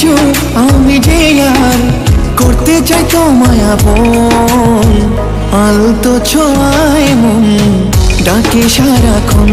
কিছু আমি যে আর করতে চাই তো মায়া বল আলতো ছোঁয়ায় মন ডাকে সারাক্ষণ।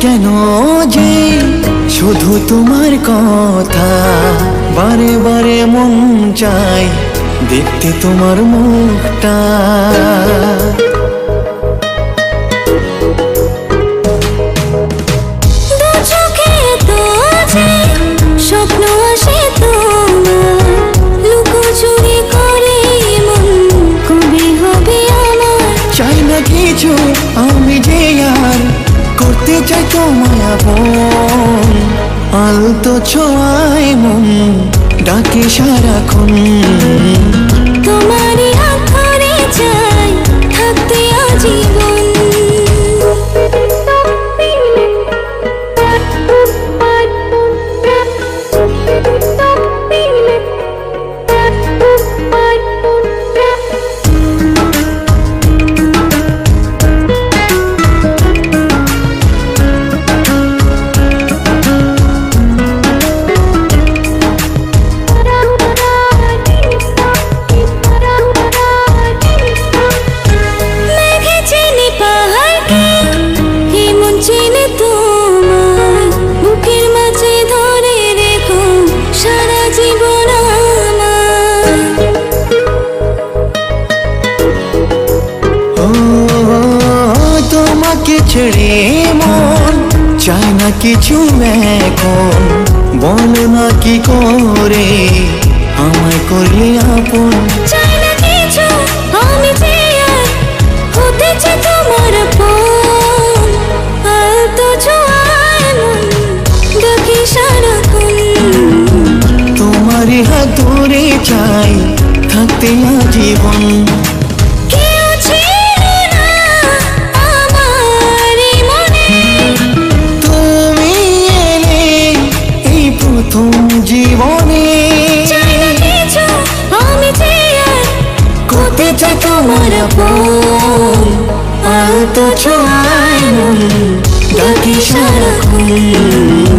কেন যে শুধু তোমার কথা? বারে বারে মন চাই দেখতে তোমার মুখটা। দু তোমায় আপন। আলতো ছোঁয়ায় মন ডাকে সারাক্ষণ। তোমারই ছেড়ে মন চায় না কিছু এখন বলো না কি করে আমায় করলে আপন? চাই না কিছু আমি যে আর হতে চাই তোমার ধরে চাই থাকতে আজীবন। কেউ প্রথম জীবনে আমি যে আর তোমার আলতো ডাকি সারাক্ষণ